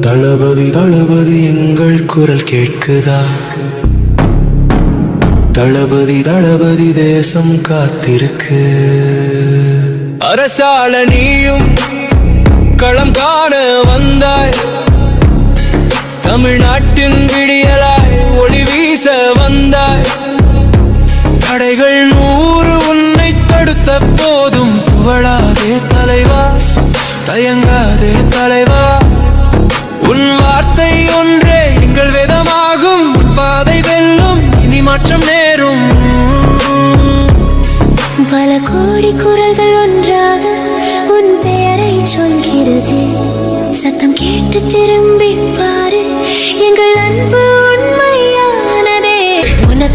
தளபதி தளபதி எங்கள் குரல் கேட்குதா? தளபதி தளபதி தேசம் காத்திருக்கு. அரசால நீயும் களம் காண வந்தாய். தமிழ்நாட்டின் விடியலாய் ஒளி வீச வந்தாய். தடைகள் நூறு உன்னை தடுத்த போது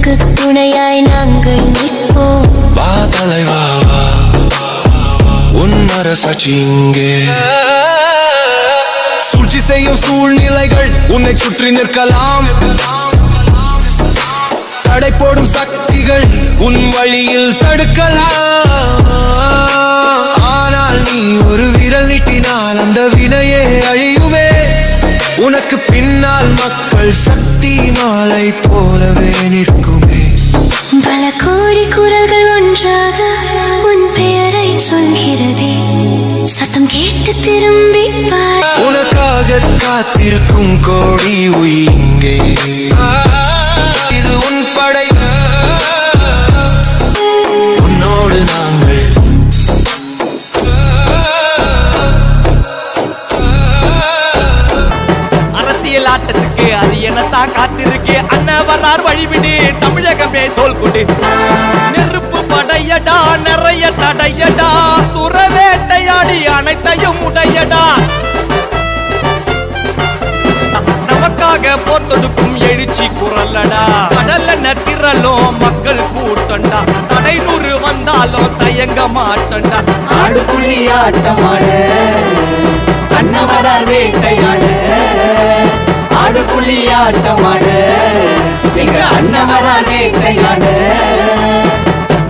உனக்கு துணையாய் நாங்கள் நிற்போம். வா தலைவா வா உன் அரசாட்சி இங்கே. சூழ்ச்சி செய்யும் சூழ்நிலைகள் உன்னை சுற்றி நிற்கலாம். தடை போடும் சக்திகள் உன் வழியில் தடுக்கலாம். ஆனால் நீ ஒரு விரல் நீட்டினால் அந்த வினையே அழியும். உனக்கு பின்னால் மக்கள் சக்தி மாலை போலவே நிற்குமே. பல கோடி குரல்கள் ஒன்றாக உன் பெயரை சொல்கிறதே. சத்தம் கேட்டு திரும்பி உனக்காக காத்திருக்கும் கோடி உயிங்கே அண்ணன் வழிவிடு தமிழகமே தோல் குடி நெருப்பு படையடா நிறைய தடையடா சுரவேட்டையாடி அனைத்தையும் உடையடா. நமக்காக போர் தொடுக்கும் எழுச்சி குரல்லடா. கடல்ல நட்டிரலோ மக்கள் கூட்டண்டா. தடை நூறு வந்தாலும் தயங்க மாட்டண்டா. ஆடு புள்ளி ஆட்டமாட அன்னவரார் வேட்டையாட. ஆடு புள்ளி ஆட்டமாடு எங்க அன்னவரார் வேட்டையாடு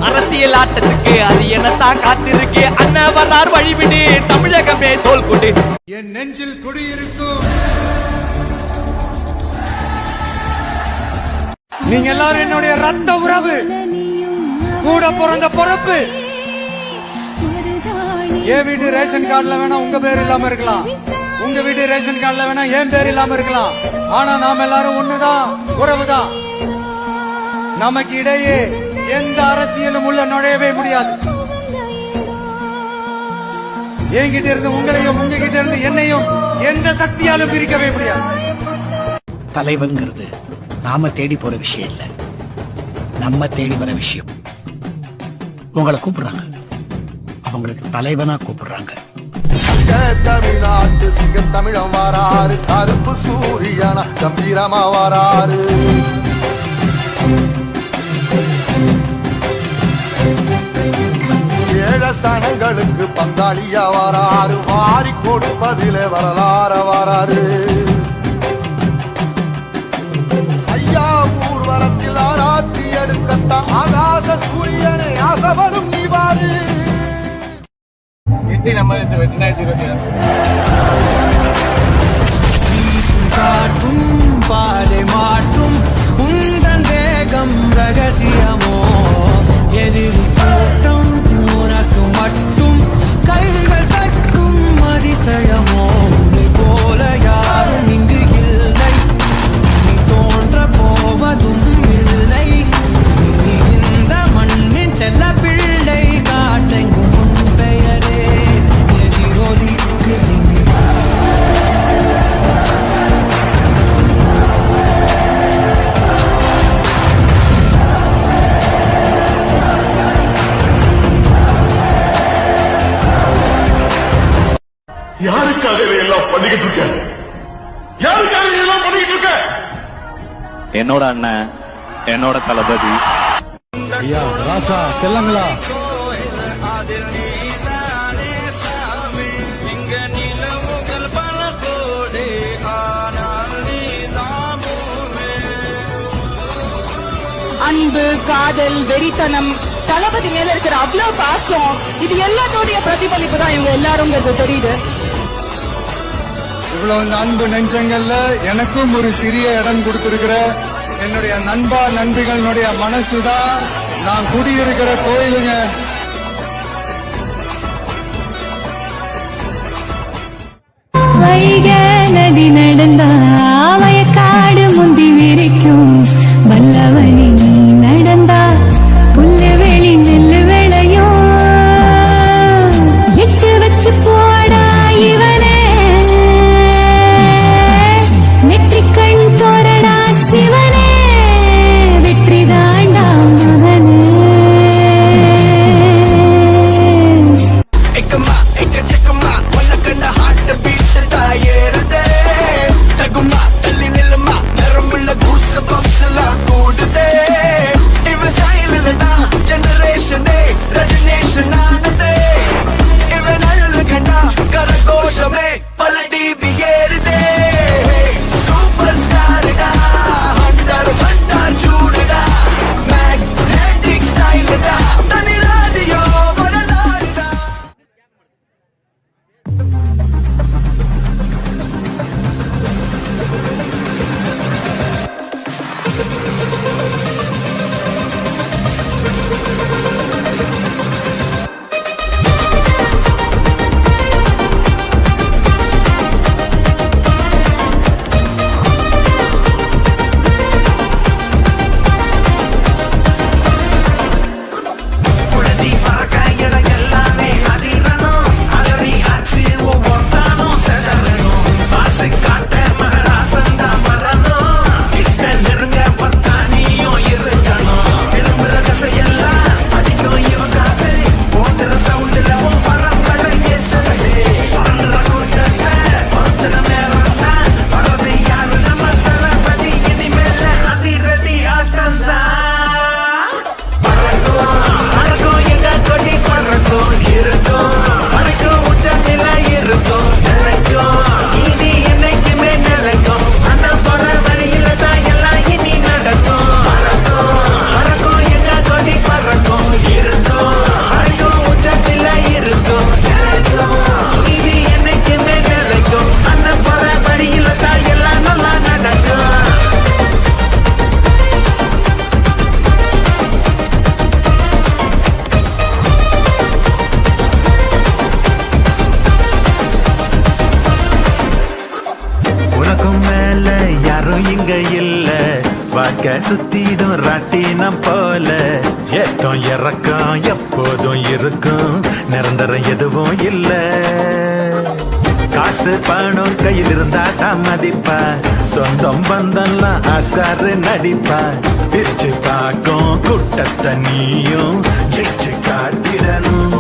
அரசியல் ஆட்டத்துக்கு அது என்னத்தான் காத்திருக்கு? அண்ணன் வர்றார் வழிவிடு. தமிழகமே தோல் கொடு என் நெஞ்சில் குடியிருக்கும் நீங்க எல்லாரும் என்னுடைய ரத்த உறவு. கூட பிறந்த பொறுப்பு. என் வீட்டு ரேஷன் கார்டுல வேணா உங்க பேர் இல்லாம இருக்கலாம். உங்க வீட்டு ரேஷன் கார்டுல வேணா என் பேர் இல்லாம இருக்கலாம். ஆனா நாம எல்லாரும் ஒண்ணுதான் உறவுதான். நமக்கு இடையே எந்த அரசியலும் உள்ள நுழையவே முடியாது. என்கிட்ட இருந்து உங்களையும் உங்ககிட்ட இருந்து என்னையும் எந்த சக்தியாலும் பிரிக்கவே முடியாது. தலைவன்கிறது. நாம தேடி போற விஷயம் இல்ல. நம்ம தேடி வர விஷயம். உங்களை கூப்பிடுறாங்க. அவங்களுக்கு தலைவனா கூப்பிடுறாங்க. தமிழ்நாட்டு சிங்க தமிழம் வராறு. கருப்பு சூரியனா கம்பீரமா வராரு ஏழசனங்களுக்கு பங்காளியா வராரு வாரி கொடுப்பதிலே வரலாற வாராறு. ஐயா ஊர்வலத்தில் ஆராத்தி எடுத்த ஆகாச சூரியனை ஆசவனும் நீ வாரு. காற்றும் பாதை என்னோட அண்ணன் என்னோட தளபதி. ஐயா ராசா செல்லங்களா அன்பு காதல் வெறித்தனம் தளபதி மேல இருக்கிற அவ்வளவு பாசம் இது எல்லாத்தோடைய பிரதிபலிப்பு தான் இவங்க எல்லாருங்கிறது தெரியுது. இவ்வளவு அன்பு நெஞ்சங்கள்ல எனக்கும் ஒரு சிறிய இடம் கொடுத்திருக்கிற என்னுடைய நண்பா நண்பிகளுடைய மனசுதான் நான் குடியிருக்கிற கோயிலுங்க. வழி இருக்க சுத்திடும் ராட்டினம் போல. ஏத்தம் இறக்கம் எப்போதும் இருக்கும். நிரந்தரம் எதுவும் இல்ல. காசு பணம் கையில் இருந்தா தான் மதிப்பா சொந்தம் பந்தம்லாம் ஆஸ்காரு நடிப்பா பிரிச்சு பார்க்கும் கூட்டத்தண்ணியும் நீயும் ஜெயிச்சு காட்டிடணும்.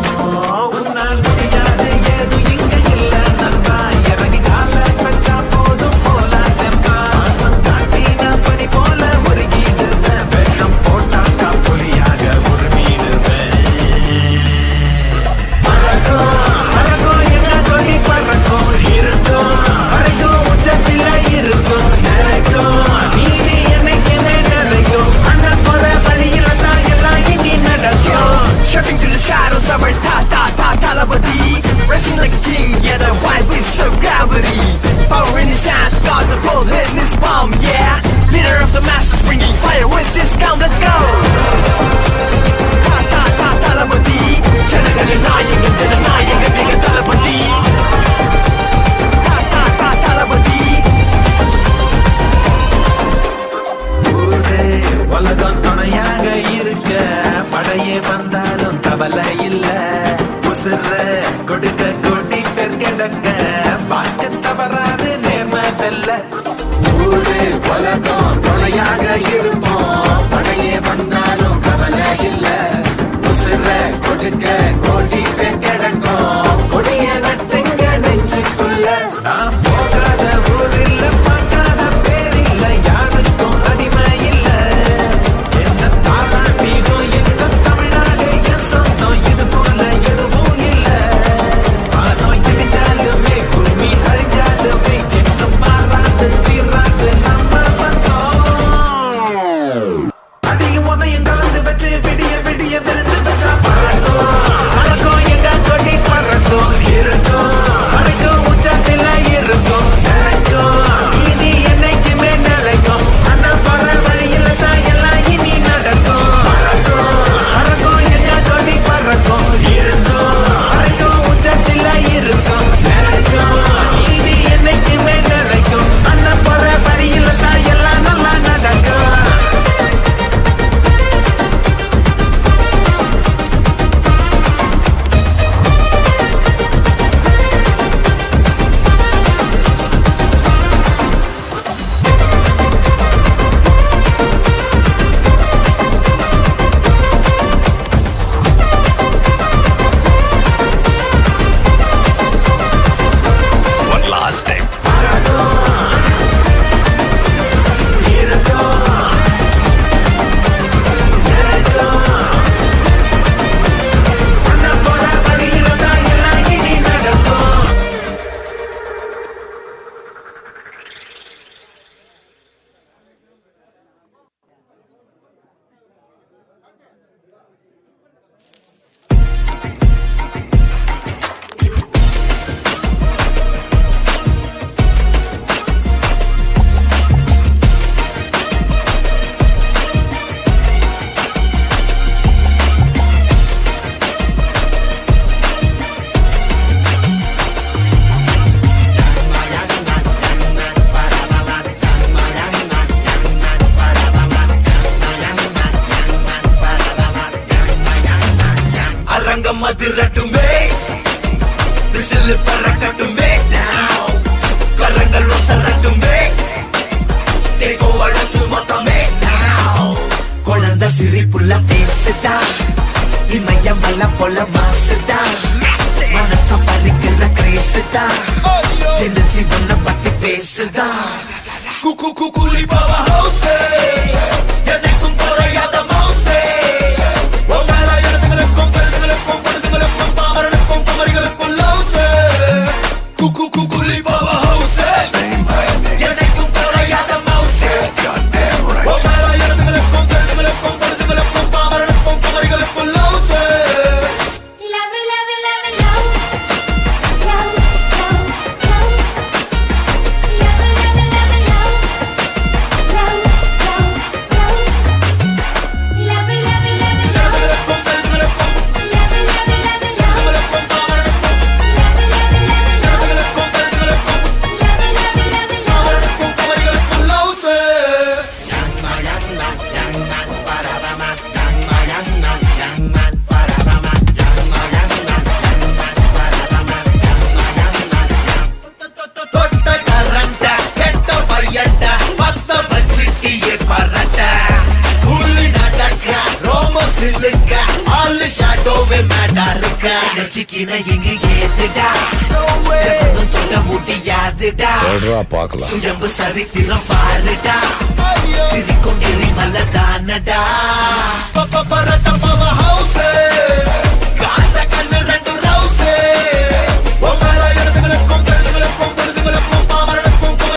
சிரிப்புள்ள பேசுதா? இமயம் மல்ல போல மாசுதா? மனச பறிக்கிற கிரேசுதா? என்ன சிவன பத்தி பேசுதா? குக்கு குக்குலி பாவா ஹவுசே சில்லுக்க ஆளு ஷாடோவே மேடா இருக்க. நெச்சிக்கின இங்க ஏத்துடா. எவனும் தொட முடியாதுடா பார்க்கலாம். சுயம்பு சரித்திரம் பாருடா. சிரிக்கும் எரிமலை தானடா. பரட்ட